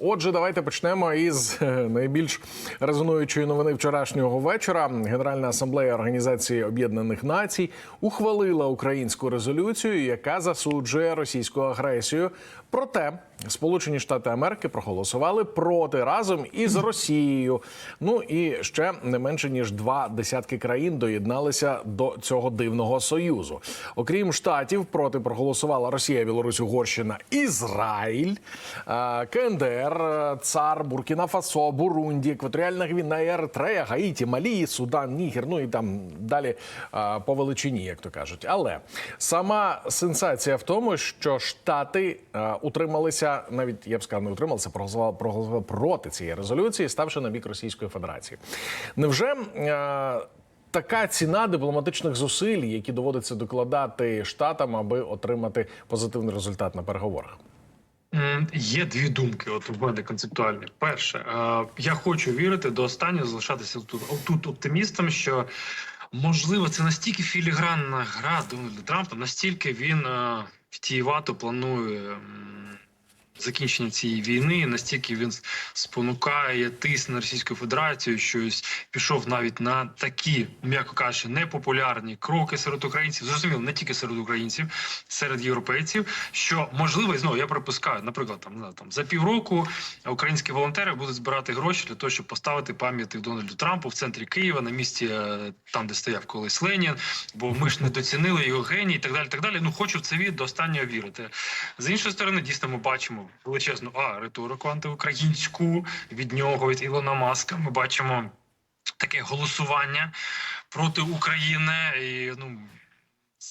Отже, давайте почнемо із е, найбільш резонуючої новини вчорашнього вечора. Генеральна асамблея Організації Об'єднаних Націй ухвалила українську резолюцію, яка засуджує російську агресію. Проте Сполучені Штати Америки проголосували проти разом із Росією. Ну і ще не менше ніж два десятки країн доєдналися до цього дивного союзу. Окрім штатів, проти проголосувала Росія, Білорусь, Угорщина, Ізраїль, е, КНДР, ЦАР, Буркіна Фасо, Бурунді, Екваторіальна Гвінея, Еритрея, Гаїті, Малі, Судан, Нігер. Ну і там далі по величині, як то кажуть. Але сама сенсація в тому, що штати утрималися, навіть я б сказав, не утрималися, проголосували, проголосували проти цієї резолюції, ставши на бік Російської Федерації. Невже така ціна дипломатичних зусиль, які доводиться докладати штатам, аби отримати позитивний результат на переговорах? Є дві думки, от у мене концептуальні. Перше, е, я хочу вірити до останнього, залишатися тут, тут оптимістом, що можливо це настільки філігранна гра Дональда Трампа, настільки він е, втієвато планує. Закінчення цієї війни настільки він спонукає тиск на Російську Федерацію, що ось пішов навіть на такі, м'яко кажучи, непопулярні кроки серед українців. Зрозуміло, не тільки серед українців, серед європейців. Що можливо, і знову я припускаю, наприклад, там, там за півроку українські волонтери будуть збирати гроші для того, щоб поставити пам'ятник Дональду Трампу в центрі Києва на місці е, там, де стояв колись Ленін. Бо ми ж не доцінили його геній, і так далі. Так далі. Ну хочу в це від до останнього вірити. З іншої сторони, дійсно, ми бачимо величезну а риторику антиукраїнську від нього, від Ілона Маска. Ми бачимо таке голосування проти України і ну.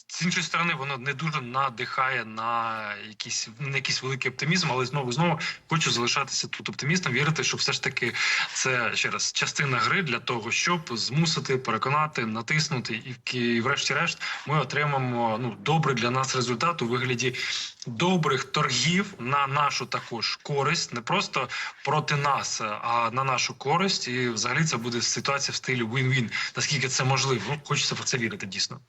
З іншої сторони, воно не дуже надихає на якийсь на якийсь великий оптимізм, але знову знову хочу залишатися тут оптимістом, вірити, що все ж таки це ще раз частина гри для того, щоб змусити, переконати, натиснути, і і врешті-решт ми отримаємо ну добрий для нас результат у вигляді добрих торгів на нашу також користь, не просто проти нас, а на нашу користь. І взагалі це буде ситуація в стилі win-win. Наскільки це можливо? Ну, хочеться в це вірити дійсно.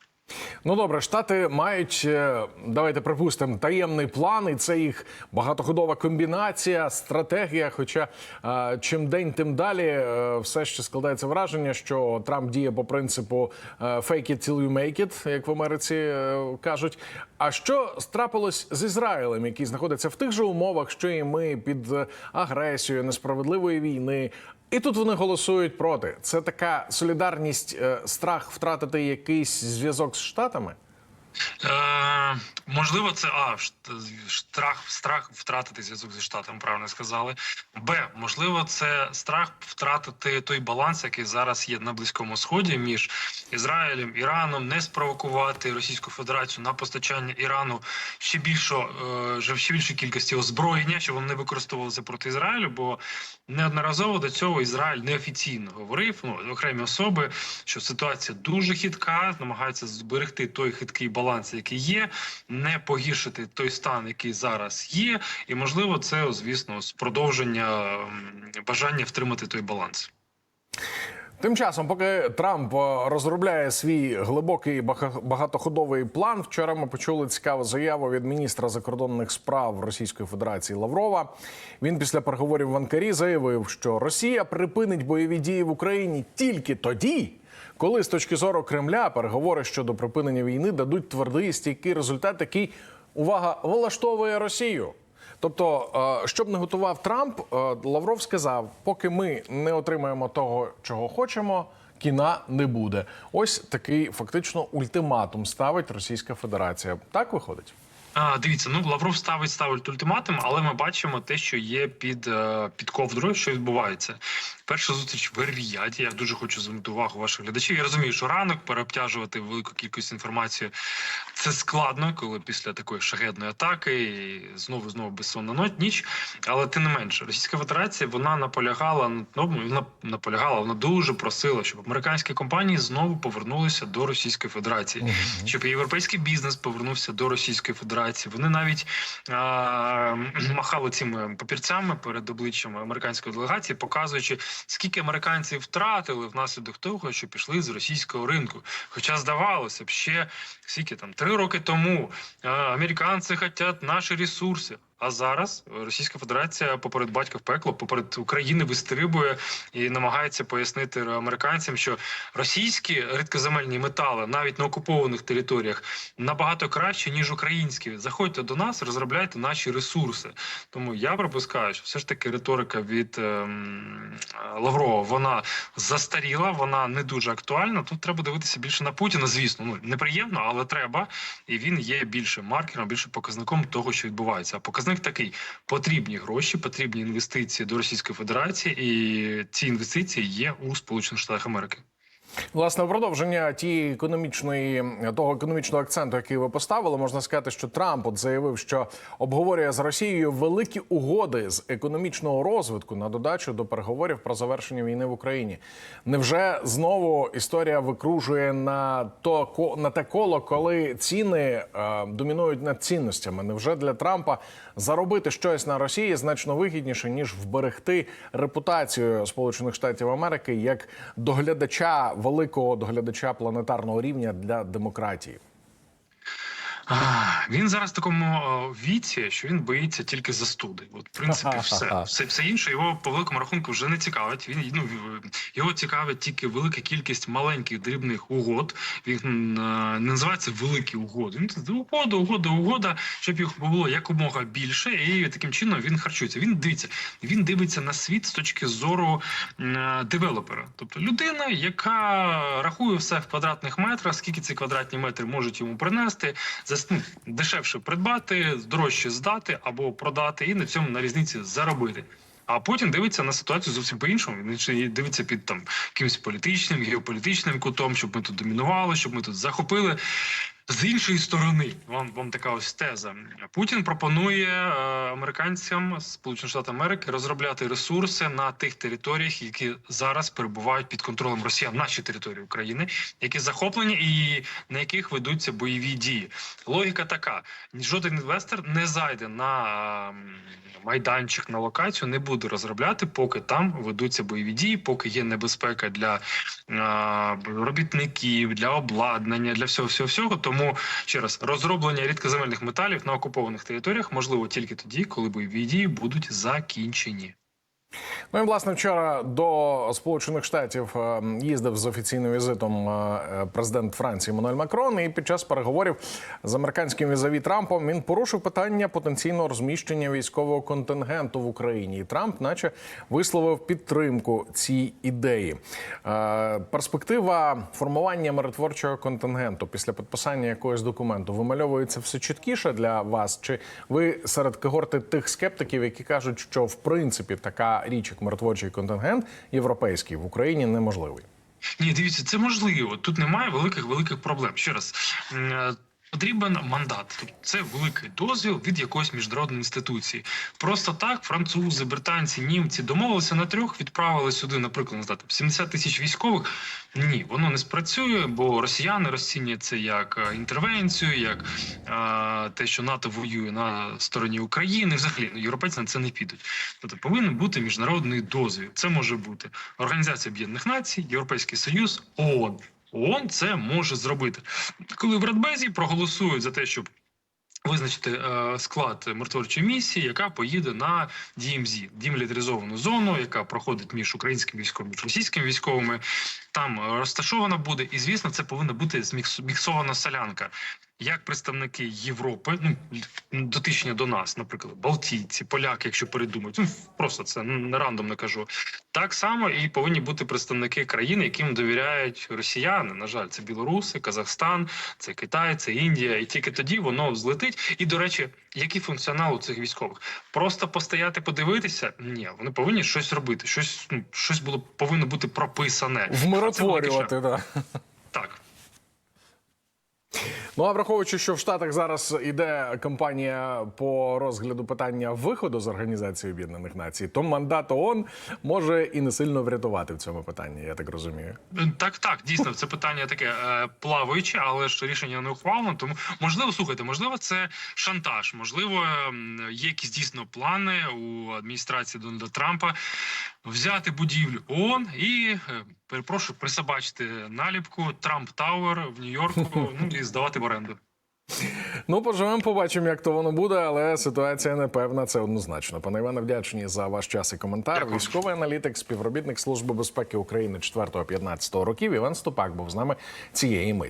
Ну добре, штати мають е, давайте припустимо таємний план, і це їх багатоходова комбінація, стратегія. Хоча е, чим день, тим далі е, все ще складається враження, що Трамп діє по принципу «fake it till you make it», як в Америці кажуть. А що трапилось з Ізраїлем, який знаходиться в тих же умовах, що і ми під агресією несправедливої війни? І тут вони голосують проти. Це така солідарність, е, страх втратити якийсь зв'язок з штатами. Е, можливо, це а страх, страх втратити зв'язок зі штатом, правильно сказали. Б, можливо, це страх втратити той баланс, який зараз є на близькому сході між Ізраїлем Іраном, не спровокувати Російську Федерацію на постачання Ірану ще більшо е, ще більшої кількості озброєння, щоб вони використовувалися проти Ізраїлю, бо неодноразово до цього Ізраїль неофіційно говорив, ну окремі особи, що ситуація дуже хитка, намагаються зберегти той хиткий баланс, який є, не погіршити той стан, який зараз є, і можливо, це звісно продовження бажання втримати той баланс. Тим часом, поки Трамп е, розробляє свій глибокий бага- багатоходовий план, вчора ми почули цікаву заяву від міністра закордонних справ Російської Федерації Лаврова. Він після переговорів в Анкарі заявив, що Росія припинить бойові дії в Україні тільки тоді. Коли з точки зору Кремля переговори щодо припинення війни дадуть твердий стійкий результат, який увага влаштовує Росію. Тобто, е, щоб не готував Трамп, е, Лавров сказав: поки ми не отримаємо того, чого хочемо, кіна не буде. Ось такий фактично ультиматум ставить Російська Федерація. Так виходить. А, дивіться, ну Лавров ставить ставить ультиматум, але ми бачимо те, що є під, е, під ковдрою, що відбувається. Перша зустріч в Ер-Ріяді. Я дуже хочу звернути увагу ваших глядачів. Я розумію, що ранок переобтяжувати велику кількість інформації це складно, коли після такої шахедної атаки і знову знову безсонна ніч. Але тим не менше, Російська Федерація вона наполягала на тому, вона наполягала, вона дуже просила, щоб американські компанії знову повернулися до Російської Федерації, щоб європейський бізнес повернувся до Російської Федерації. Вони навіть а, махали цими папірцями перед обличчям американської делегації, показуючи, скільки американців втратили внаслідок того, що пішли з російського ринку. Хоча здавалося б, ще скільки там три роки тому а, американці хочуть наші ресурси. А зараз Російська Федерація поперед батька в пекло, поперед України вистрибує і намагається пояснити американцям, що російські рідкоземельні метали навіть на окупованих територіях набагато краще ніж українські. Заходьте до нас, розробляйте наші ресурси. Тому я припускаю, що все ж таки риторика від ем, Лаврова вона застаріла, вона не дуже актуальна. Тут треба дивитися більше на Путіна. Звісно, ну неприємно, але треба. І він є більше маркером, більше показником того, що відбувається. А показник такий: потрібні гроші, потрібні інвестиції до Російської Федерації, і ці інвестиції є у Сполучених Штатах Америки. Власне, в продовження тієї економічної того економічного акценту, який ви поставили, можна сказати, що Трамп от заявив, що обговорює з Росією великі угоди з економічного розвитку на додачу до переговорів про завершення війни в Україні. Невже знову історія викружує на то на те коло, коли ціни е, домінують над цінностями? Невже для Трампа заробити щось на Росії значно вигідніше ніж вберегти репутацію Сполучених Штатів Америки як доглядача великого доглядача планетарного рівня для демократії? Він зараз в такому віці, що він боїться тільки застуди. От, в принципі, все. все, все інше його по великому рахунку вже не цікавить. Він ну його цікавить тільки велика кількість маленьких дрібних угод. Він е, не називається великі угоди. Він угода, угода, угода, щоб їх було якомога більше, і таким чином він харчується. Він дивиться, він дивиться на світ з точки зору е, девелопера, тобто людина, яка рахує все в квадратних метрах, скільки ці квадратні метри можуть йому принести за дешевше придбати, дорожче здати або продати, і на цьому на різниці заробити. А потім дивиться на ситуацію зовсім по-іншому. Він ще дивиться під там якимось політичним, геополітичним кутом, щоб ми тут домінували, щоб ми тут захопили. З іншої сторони, вам вам така ось теза. Путін пропонує е, американцям Сполучених Штатів Америки розробляти ресурси на тих територіях, які зараз перебувають під контролем Росіян, наші території України, які захоплені і на яких ведуться бойові дії. Логіка така: жоден інвестор не зайде на майданчик на локацію, не буде розробляти, поки там ведуться бойові дії, поки є небезпека для е, робітників, для обладнання, для всього всього всього. Тому ще раз розроблення рідкоземельних металів на окупованих територіях можливо тільки тоді, коли бойові дії будуть закінчені. Ну і власне вчора до Сполучених Штатів е, їздив з офіційним візитом е, президент Франції Мануель Макрон. І під час переговорів з американським візаві Трампом він порушив питання потенційного розміщення військового контингенту в Україні. І Трамп, наче, висловив підтримку цій ідеї. Е, Перспектива формування миротворчого контингенту після підписання якогось документу вимальовується все чіткіше для вас? Чи ви серед когорти тих скептиків, які кажуть, що в принципі така річ, як миротворчий контингент європейський в Україні неможливий? Ні, дивіться, це можливо. Тут немає великих великих проблем. Ще раз. Потрібен мандат, тобто це великий дозвіл від якоїсь міжнародної інституції. Просто так французи, британці, німці домовилися на трьох, відправили сюди, наприклад, знаю, 70 тисяч військових. Ні, воно не спрацює, бо росіяни розцінюють це як е, інтервенцію, як е, те, що НАТО воює на стороні України. Взагалі ну, європейці на це не підуть. Тобто повинен бути міжнародний дозвіл. Це може бути Організація Об'єднаних Націй, Європейський Союз, ООН. ООН це може зробити, коли в Радбезі проголосують за те, щоб визначити е, склад миротворчої місії, яка поїде на DMZ, демілітаризовану зону, яка проходить між українськими військовими і російськими військовими. Там розташована буде, і звісно, це повинна бути зміксована міксована солянка. Як представники Європи, ну дотичні до нас, наприклад, Балтійці, поляки, якщо передумають, ну просто це не рандомно кажу. Так само і повинні бути представники країн, яким довіряють росіяни. На жаль, це білоруси, Казахстан, це Китай, це Індія, і тільки тоді воно злетить. І до речі, який функціонал у цих військових? Просто постояти, подивитися? Ні, вони повинні щось робити. Щось ну щось було повинно бути прописане. Вмиротворювати, так. Ну а враховуючи, що в Штатах зараз іде кампанія по розгляду питання виходу з Організації Об'єднаних Націй, то мандат ООН може і не сильно врятувати в цьому питанні, я так розумію. Так, так, дійсно, це питання таке е, плаваюче, але ж рішення не ухвалено. Тому можливо, слухайте, можливо, це шантаж. Можливо, є якісь дійсно плани у адміністрації Дональда Трампа взяти будівлю ООН і е, перепрошую, присобачити наліпку Трамп Тауер в Нью-Йорку. Ну і здавати в оренду. Ну, поживемо, побачимо, як то воно буде, але ситуація непевна, це однозначно. Пане Іване, вдячні за ваш час і коментар. Дякую. Військовий аналітик, співробітник Служби безпеки України 4-15 років. Іван Стопак був з нами цієї миті.